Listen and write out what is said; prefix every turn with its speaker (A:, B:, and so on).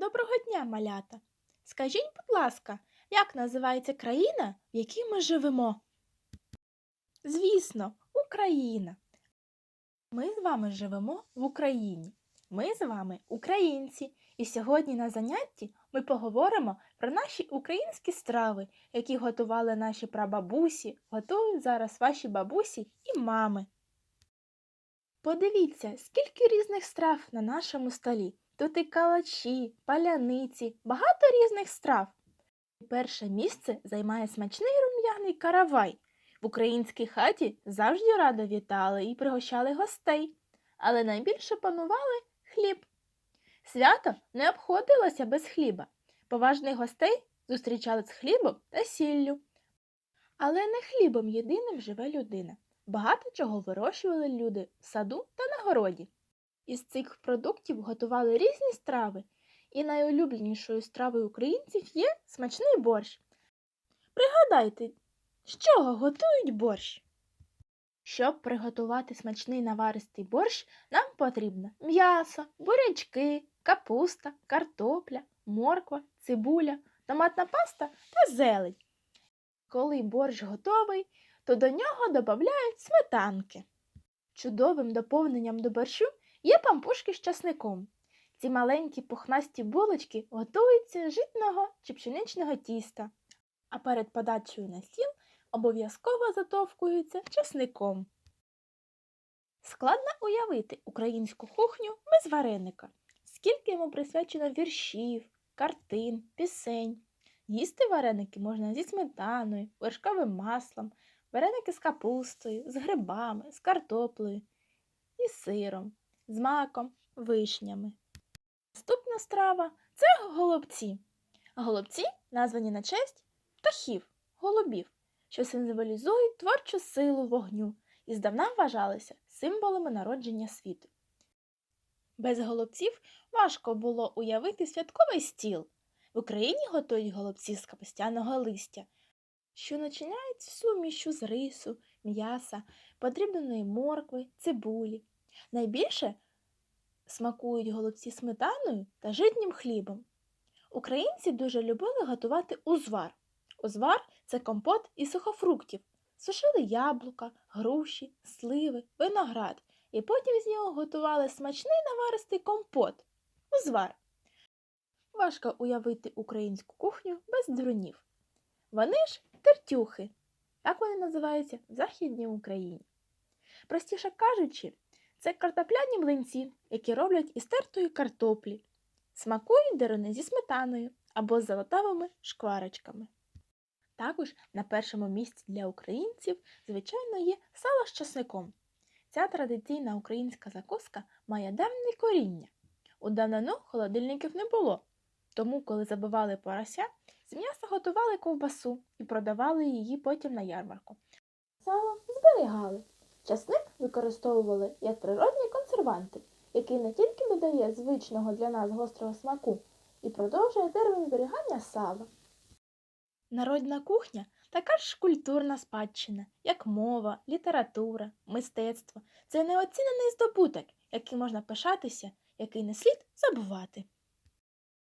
A: Доброго дня, малята! Скажіть, будь ласка, як називається країна, в якій ми живемо? Звісно, Україна. Ми з вами живемо в Україні. Ми з вами українці. І сьогодні на занятті ми поговоримо про наші українські страви, які готували наші прабабусі, готують зараз ваші бабусі і мами. Подивіться, скільки різних страв на нашому столі. Тут і калачі, паляниці, багато різних страв. Перше місце займає смачний рум'яний каравай. В українській хаті завжди радо вітали і пригощали гостей, але найбільше панували хліб. Свято не обходилося без хліба. Поважних гостей зустрічали з хлібом та сіллю. Але не хлібом єдиним живе людина. Багато чого вирощували люди в саду та на городі. Із цих продуктів готували різні страви, і найулюбленішою стравою українців є смачний борщ. Пригадайте, з чого готують борщ? Щоб приготувати смачний наваристий борщ, нам потрібно м'ясо, бурячки, капуста, картопля, морква, цибуля, томатна паста та зелень. Коли борщ готовий, то до нього додають сметанки. Чудовим доповненням до борщу є пампушки з часником. Ці маленькі пухнасті булочки готуються з житного чи пшеничного тіста, а перед подачею на стіл обов'язково затовкуються часником. Складно уявити українську кухню без вареника, скільки йому присвячено віршів, картин, пісень. Їсти вареники можна зі сметаною, вершковим маслом, вареники з капустою, з грибами, з картоплею і сиром, з маком, вишнями. Наступна страва це голубці. Голубці названі на честь птахів, голубів, що символізують творчу силу вогню і здавна вважалися символами народження світу. Без голубців важко було уявити святковий стіл. В Україні готують голубці з капустяного листя, що начиняють сумішю з рису, м'яса, подрібненої моркви, цибулі. Найбільше смакують голубці сметаною та житнім хлібом. Українці дуже любили готувати узвар. Узвар це компот із сухофруктів. Сушили яблука, груші, сливи, виноград, і потім з нього готували смачний наваристий компот узвар. Важко уявити українську кухню без дурнів. Вони ж тертюхи, так вони називаються в Західній Україні. Простіше кажучи, це картопляні млинці, які роблять із тертої картоплі, смакують деруни зі сметаною або з золотавими шкварочками. Також на першому місці для українців, звичайно, є сало з часником. Ця традиційна українська закуска має давнє коріння. У давнину холодильників не було, тому, коли забивали порося, з м'яса готували ковбасу і продавали її потім на ярмарку. Сало зберігали. Часник використовували як природні консерванти, який не тільки додає звичного для нас гострого смаку і продовжує термін зберігання сала. Народна кухня така ж культурна спадщина, як мова, література, мистецтво. Це неоцінений здобуток, який можна пишатися, який не слід забувати.